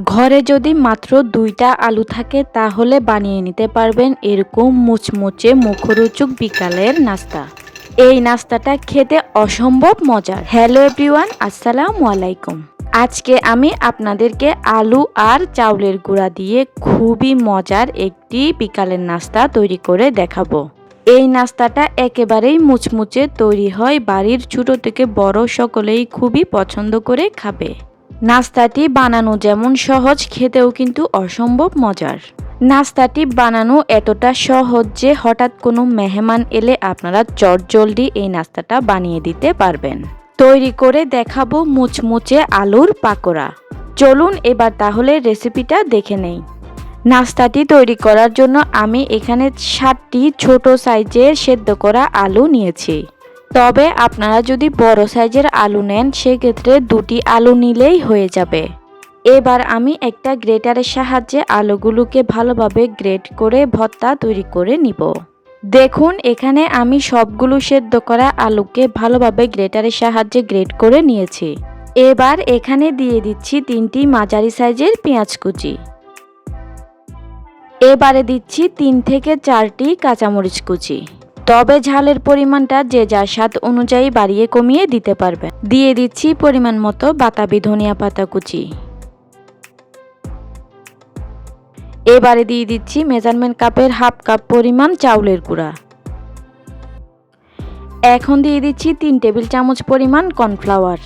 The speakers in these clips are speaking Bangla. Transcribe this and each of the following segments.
ঘরে যদি মাত্র দুইটা আলু থাকে, তাহলে বানিয়ে নিতে পারবেন এরকম মুচমুচে মুখরোচক বিকালের নাস্তা। এই নাস্তাটা খেতে অসম্ভব মজার। হ্যালো এভরিওয়ান, আসসালামু আলাইকুম। আজকে আমি আপনাদেরকে আলু আর চাউলের গুঁড়া দিয়ে খুবই মজার একটি বিকালের নাস্তা তৈরি করে দেখাবো। এই নাস্তাটা একেবারেই মুচমুচে তৈরি হয় বাড়ির ছোট থেকে বড় সকলেই খুবই পছন্দ করে খাবে। নাস্তাটি বানানো যেমন সহজ, খেতেও কিন্তু অসম্ভব মজার। নাস্তাটি বানানো এতটা সহজ যে হঠাৎ কোনো মেহমান এলে আপনারা চটজলদি এই নাস্তাটা বানিয়ে দিতে পারবেন। তৈরি করে দেখাবো মুচমুচে আলুর পাকোড়া। চলুন এবার তাহলে রেসিপিটা দেখে নেই। নাস্তাটি তৈরি করার জন্য আমি এখানে সাতটি ছোট সাইজের সেদ্ধ করা আলু নিয়েছি। তবে আপনারা যদি বড় সাইজের আলু নেন, সেক্ষেত্রে দুটি আলু নিলেই হয়ে যাবে। এবার আমি একটা গ্রেটারের সাহায্যে আলুগুলোকে ভালোভাবে গ্রেট করে ভর্তা তৈরি করে নিব। দেখুন, এখানে আমি সবগুলো সেদ্ধ করা আলুকে ভালোভাবে গ্রেটারের সাহায্যে গ্রেট করে নিয়েছি। এবার এখানে দিয়ে দিচ্ছি তিনটি মাঝারি সাইজের পেঁয়াজ কুচি। এবারে দিচ্ছি তিন থেকে চারটি কাঁচামরিচ কুচি। তবে ঝালের পরিমাণটা যে যার স্বাদ অনুযায়ী বাড়িয়ে কমিয়ে দিতে পারবে। দিয়ে দিচ্ছি পরিমাণ মতো বাতাবি ধনিয়া পাতা কুচি। এবারে দিয়ে দিচ্ছি মেজারমেন্ট কাপের হাফ কাপ পরিমাণ চাউলের গুঁড়া। এখন দিয়ে দিচ্ছি তিন টেবিল চামচ পরিমাণ কর্নফ্লাওয়ার।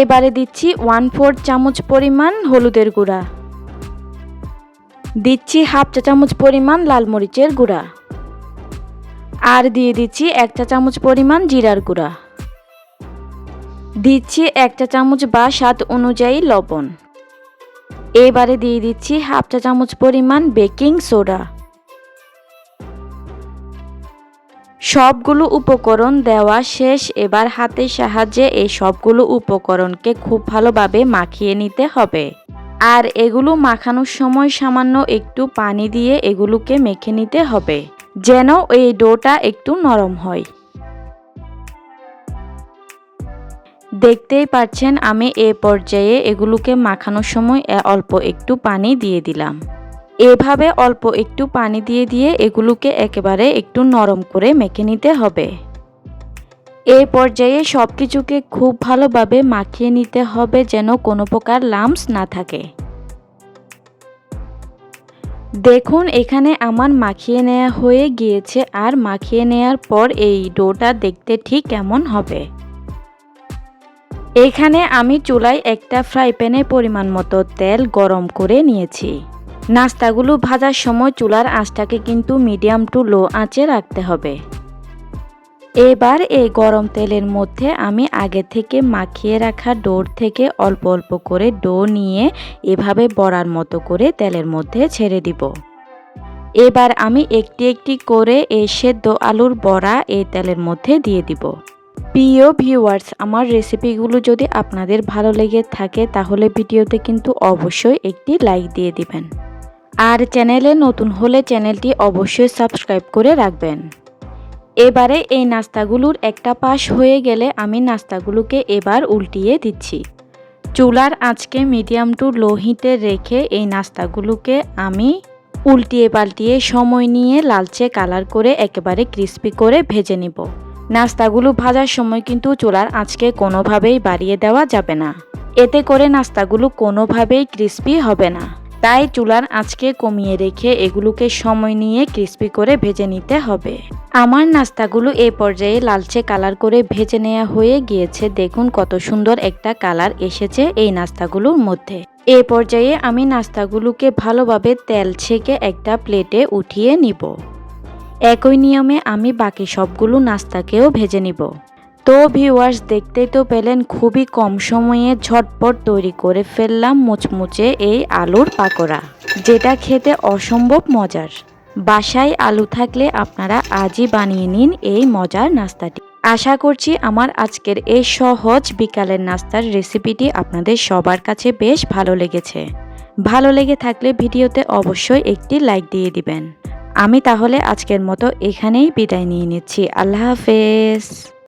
এবারে দিচ্ছি ওয়ান ফোর চামচ পরিমাণ হলুদের গুঁড়া। দিচ্ছি হাফ চা চামচ পরিমাণ লাল মরিচের গুঁড়া। আর দিয়ে দিচ্ছি এক চা চামচ পরিমাণ জিরার গুঁড়া। দিচ্ছি এক চা চামচ বা স্বাদ অনুযায়ী লবণ। এবারে দিয়ে দিচ্ছি হাফ চা চামচ পরিমাণ বেকিং সোডা। সবগুলো উপকরণ দেওয়া শেষ, এবার হাতের সাহায্যে এই সবগুলো উপকরণকে খুব ভালোভাবে মাখিয়ে নিতে হবে। আর এগুলো মাখানোর সময় সামান্য একটু পানি দিয়ে এগুলোকে মেখে নিতে হবে, যেন এই ডোটা একটু নরম হয়। দেখতেই পাচ্ছেন, আমি এ পর্যায়ে এগুলোকে মাখানোর সময় অল্প একটু পানি দিয়ে দিলাম। এভাবে অল্প একটু পানি দিয়ে দিয়ে এগুলোকে একেবারে একটু নরম করে মেখে নিতে হবে। এই পর্যায়ে সব কিছুকে খুব ভালোভাবে মাখিয়ে নিতে হবে যেন কোনো প্রকার লামস না থাকে। দেখুন, এখানে আমার মাখিয়ে নেওয়া হয়ে গিয়েছে আর মাখিয়ে নেওয়ার পর এই ডোটা দেখতে ঠিক কেমন হবে। এখানে আমি চুলায় একটা ফ্রাই প্যানে পরিমাণ মতো তেল গরম করে নিয়েছি। নাস্তাগুলো ভাজার সময় চুলার আঁচটাকে কিন্তু মিডিয়াম টু লো আঁচে রাখতে হবে। এবার এই গরম তেলের মধ্যে আমি আগে থেকে মাখিয়ে রাখা ডোর থেকে অল্প অল্প করে ডো নিয়ে এভাবে বড়ার মতো করে তেলের মধ্যে ছেড়ে দিব। এবার আমি একটি একটি করে এই সেদ্ধ আলুর বড়া এই তেলের মধ্যে দিয়ে দিব। প্রিয় ভিউয়ার্স, আমার রেসিপিগুলো যদি আপনাদের ভালো লেগে থাকে, তাহলে ভিডিওতে কিন্তু অবশ্যই একটি লাইক দিয়ে দিবেন। আর চ্যানেলে নতুন হলে চ্যানেলটি অবশ্যই সাবস্ক্রাইব করে রাখবেন। এবারে এই নাস্তাগুলোর একটা পাশ হয়ে গেলে আমি নাস্তাগুলোকে এবার উল্টিয়ে দিচ্ছি। চুলার আঁচকে মিডিয়াম টু লো হিটে রেখে এই নাস্তাগুলোকে আমি উল্টিয়ে পাল্টিয়ে সময় নিয়ে লালচে কালার করে একেবারে ক্রিস্পি করে ভেজে নিব। নাস্তাগুলো ভাজার সময় কিন্তু চুলার আঁচকে কোনোভাবেই বাড়িয়ে দেওয়া যাবে না। এতে করে নাস্তাগুলো কোনোভাবেই ক্রিস্পি হবে না। তাই চুলার আঁচকে কমিয়ে রেখে এগুলোকে সময় নিয়ে ক্রিস্পি করে ভেজে নিতে হবে। আমার নাস্তাগুলো এই পর্যায়ে লালচে কালার করে ভেজে নেওয়া হয়ে গিয়েছে। দেখুন কত সুন্দর একটা কালার এসেছে এই নাস্তাগুলোর মধ্যে। এ পর্যায়ে আমি নাস্তাগুলোকে ভালোভাবে তেল ছেঁকে একটা প্লেটে উঠিয়ে নিব। একই নিয়মে আমি বাকি সবগুলো নাস্তাকেও ভেজে নিব। তো ভিউয়ার্স দেখতেই তো পেলেন, খুবই কম সময়ে ঝটপট তৈরি করে ফেললাম মুচমুচে এই আলুর পাকোড়া, যেটা খেতে অসম্ভব মজার। বাসায় আলু থাকলে আপনারা আজই বানিয়ে নিন এই মজার নাস্তাটি। আশা করছি আমার আজকের এই সহজ বিকালের নাস্তার রেসিপিটি আপনাদের সবার কাছে বেশ ভালো লেগেছে। ভালো লেগে থাকলে ভিডিওতে অবশ্যই একটি লাইক দিয়ে দিবেন। আমি তাহলে আজকের মতো এখানেই বিদায় নিয়ে নিচ্ছি। আল্লাহ হাফেজ।